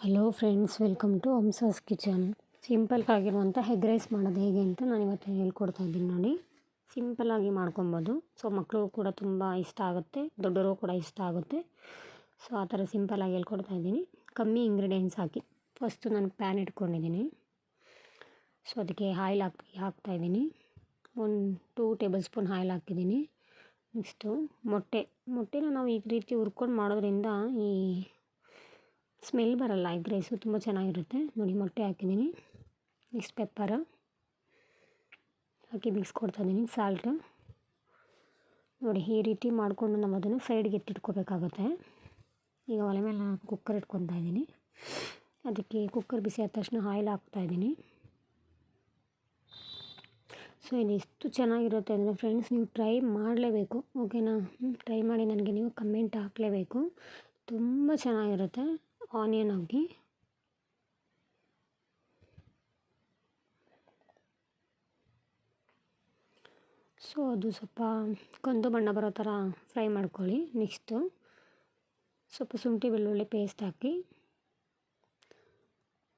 Hello friends welcome to Hamsa's kitchen simple ಆಗಿರುವಂಥ egg rice ಮಾಡೋದು ಹೇಗೆ ಅಂತ ನಾನು ಇವತ್ತು ಹೇಳ್ಕೊಡ್ತಾ ಇದ್ದೀನಿ ನೋಡಿ. ಸಿಂಪಲ್ಲಾಗಿ ಮಾಡ್ಕೊಬೋದು. ಸೊ ಮಕ್ಕಳು ಕೂಡ ತುಂಬ ಇಷ್ಟ ಆಗುತ್ತೆ. ದೊಡ್ಡವರು ಕೂಡ ಇಷ್ಟ ಆಗುತ್ತೆ. ಸೊ ಆ ಥರ ಸಿಂಪಲ್ಲಾಗಿ ಹೇಳ್ಕೊಡ್ತಾ ಇದ್ದೀನಿ. ಕಮ್ಮಿ ಇಂಗ್ರೀಡಿಯೆಂಟ್ಸ್ ಹಾಕಿ. ಫಸ್ಟು ನಾನು ಪ್ಯಾನ್ ಇಟ್ಕೊಂಡಿದ್ದೀನಿ. ಸೊ ಅದಕ್ಕೆ ಆಯಿಲ್ ಹಾಕಿ ಹಾಕ್ತಾಯಿದ್ದೀನಿ ಒಂದು ಟೂ ಟೇಬಲ್ ಸ್ಪೂನ್ ಆಯಿಲ್ ಹಾಕಿದ್ದೀನಿ. ನೆಕ್ಸ್ಟು ಮೊಟ್ಟೆ. ಮೊಟ್ಟೆನ ನಾವು ಈ ರೀತಿ ಹುರ್ಕೊಂಡು ಮಾಡೋದ್ರಿಂದ ಈ ಸ್ಮೆಲ್ ಬರಲ್ಲ ಎಗ್ ರೈಸು ತುಂಬ ಚೆನ್ನಾಗಿರುತ್ತೆ. ನೋಡಿ, ಮೊಟ್ಟೆ ಹಾಕಿದ್ದೀನಿ. ನೆಕ್ಸ್ಟ್ ಪೆಪ್ಪರ್ ಹಾಕಿ ಮಿಕ್ಸ್ ಕೊಡ್ತಾಯಿದ್ದೀನಿ ಸಾಲ್ಟು ನೋಡಿ, ಈ ರೀತಿ ಮಾಡಿಕೊಂಡು ನಾವು ಅದನ್ನು ಸೈಡ್ಗೆ ಎತ್ತಿಟ್ಕೋಬೇಕಾಗುತ್ತೆ. ಈಗ ಒಲೆ ಮೇಲೆ ನಾನು ಕುಕ್ಕರ್ ಇಟ್ಕೊತಾ ಇದ್ದೀನಿ. ಅದಕ್ಕೆ ಕುಕ್ಕರ್ ಬಿಸಿ ಆದ ತಕ್ಷಣ ಆಯಿಲ್ ಹಾಕ್ತಾಯಿದ್ದೀನಿ ಸೊ ಇದು ಎಷ್ಟು ಚೆನ್ನಾಗಿರುತ್ತೆ ಅಂದರೆ ಫ್ರೆಂಡ್ಸ್ ನೀವು ಟ್ರೈ ಮಾಡಲೇಬೇಕು. ಓಕೆನಾ ಟ್ರೈ ಮಾಡಿ ನನಗೆ ನೀವು ಕಮೆಂಟ್ ಹಾಕಲೇಬೇಕು. ತುಂಬ ಚೆನ್ನಾಗಿರುತ್ತೆ. ಆನಿಯನ್ ಹಾಕಿ ಸೊ ಅದು ಸ್ವಲ್ಪ ಕಂದು ಬಣ್ಣ ಬರೋ ಥರ ಫ್ರೈ ಮಾಡ್ಕೊಳ್ಳಿ ನೆಕ್ಸ್ಟು. ಸ್ವಲ್ಪ ಶುಂಠಿ ಬೆಳ್ಳುಳ್ಳಿ ಪೇಸ್ಟ್ ಹಾಕಿ.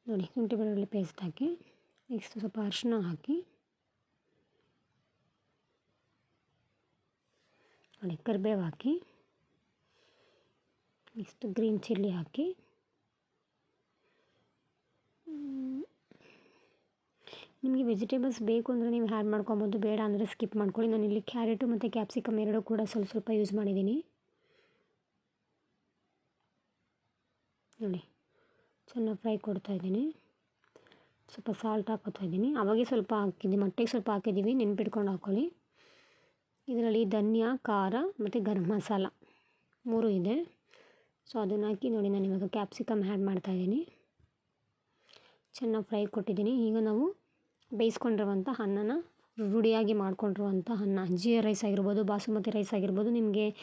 ನೋಡಿ, ಶುಂಠಿ ಬೆಳ್ಳುಳ್ಳಿ ಪೇಸ್ಟ್ ಹಾಕಿ. ನೆಕ್ಸ್ಟ್ ಸ್ವಲ್ಪ ಅರಿಶಿನ ಹಾಕಿ. ನೋಡಿ, ಕರಿಬೇವು ಹಾಕಿ. ನೆಕ್ಸ್ಟ್ ಗ್ರೀನ್ ಚಿಲ್ಲಿ ಹಾಕಿ. ನಿಮಗೆ ವೆಜಿಟೇಬಲ್ಸ್ ಬೇಕು ಅಂದರೆ ನೀವು ಹ್ಯಾಡ್ ಮಾಡ್ಕೊಬೋದು. ಬೇಡ ಅಂದರೆ ಸ್ಕಿಪ್ ಮಾಡ್ಕೊಳ್ಳಿ. ನಾನು ಇಲ್ಲಿ ಕ್ಯಾರೆಟು ಮತ್ತು ಕ್ಯಾಪ್ಸಿಕಮ್ ಎರಡು ಕೂಡ ಸ್ವಲ್ಪ ಸ್ವಲ್ಪ ಯೂಸ್ ಮಾಡಿದ್ದೀನಿ. ನೋಡಿ, ಚೆನ್ನಾಗಿ ಫ್ರೈ ಕೊಡ್ತಾ ಇದ್ದೀನಿ. ಸ್ವಲ್ಪ ಸಾಲ್ಟ್ ಹಾಕೋತಾ ಇದ್ದೀನಿ. ಅವಾಗೆ ಸ್ವಲ್ಪ ಹಾಕಿದ್ದೀನಿ. ಮೊಟ್ಟೆಗೆ ಸ್ವಲ್ಪ ಹಾಕಿದ್ದೀವಿ. ನೆನ್ಪಿಟ್ಕೊಂಡು ಹಾಕ್ಕೊಳ್ಳಿ ಇದರಲ್ಲಿ ಧನಿಯಾ, ಖಾರ ಮತ್ತು ಗರಂ ಮಸಾಲ ಮೂರು ಇದೆ. ಸೊ, ಅದನ್ನು ಹಾಕಿ ನೋಡಿ ನಾನು ಇವಾಗ ಕ್ಯಾಪ್ಸಿಕಮ್ ಆ್ಯಡ್ ಮಾಡ್ತಾಯಿದ್ದೀನಿ ಚೆನ್ನಾಗಿ ಫ್ರೈ ಕೊಟ್ಟಿದ್ದೀನಿ. ಈಗ ನಾವು ಬೇಯಿಸ್ಕೊಂಡಿರುವಂಥ ಅನ್ನನ ರೂಢಿಯಾಗಿ ಮಾಡ್ಕೊಂಡಿರುವಂಥ ಅನ್ನ ಜೀರಾ ರೈಸ್ ಆಗಿರ್ಬೋದು, ಬಾಸುಮತಿ ರೈಸ್ ಆಗಿರ್ಬೋದು, ನಿಮಗೆ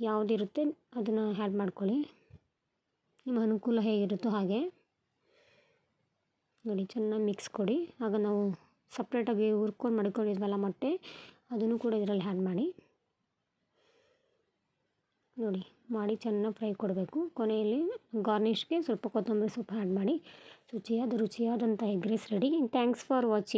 ಯಾವುದಿರುತ್ತೆ ಅದನ್ನು ಹ್ಯಾಡ್ ಮಾಡ್ಕೊಳ್ಳಿ. ನಿಮ್ಮ ಅನುಕೂಲ ಹೇಗಿರುತ್ತೋ ಹಾಗೆ. ನೋಡಿ, ಚೆನ್ನಾಗಿ ಮಿಕ್ಸ್ ಕೊಡಿ. ಆಗ ನಾವು ಸಪ್ರೇಟಾಗಿ ಹುರ್ಕೊಂಡು ಮಾಡ್ಕೊಂಡಿದ್ವಲ್ಲ ಮೊಟ್ಟೆ, ಅದನ್ನು ಕೂಡ ಇದರಲ್ಲಿ ಹ್ಯಾಡ್ ಮಾಡಿ. ನೋಡಿ, ಮಾಡಿ ಚೆನ್ನಾಗಿ ಫ್ರೈ ಕೊಡಬೇಕು. ಕೊನೆಯಲ್ಲಿ ಗಾರ್ನಿಷ್ಗೆ ಸ್ವಲ್ಪ ಕೊತ್ತಂಬರಿ ಸೊಪ್ಪು ಆ್ಯಡ್ ಮಾಡಿ. ಶುಚಿಯಾದ ರುಚಿಯಾದಂಥ egg rice ready thanks for watching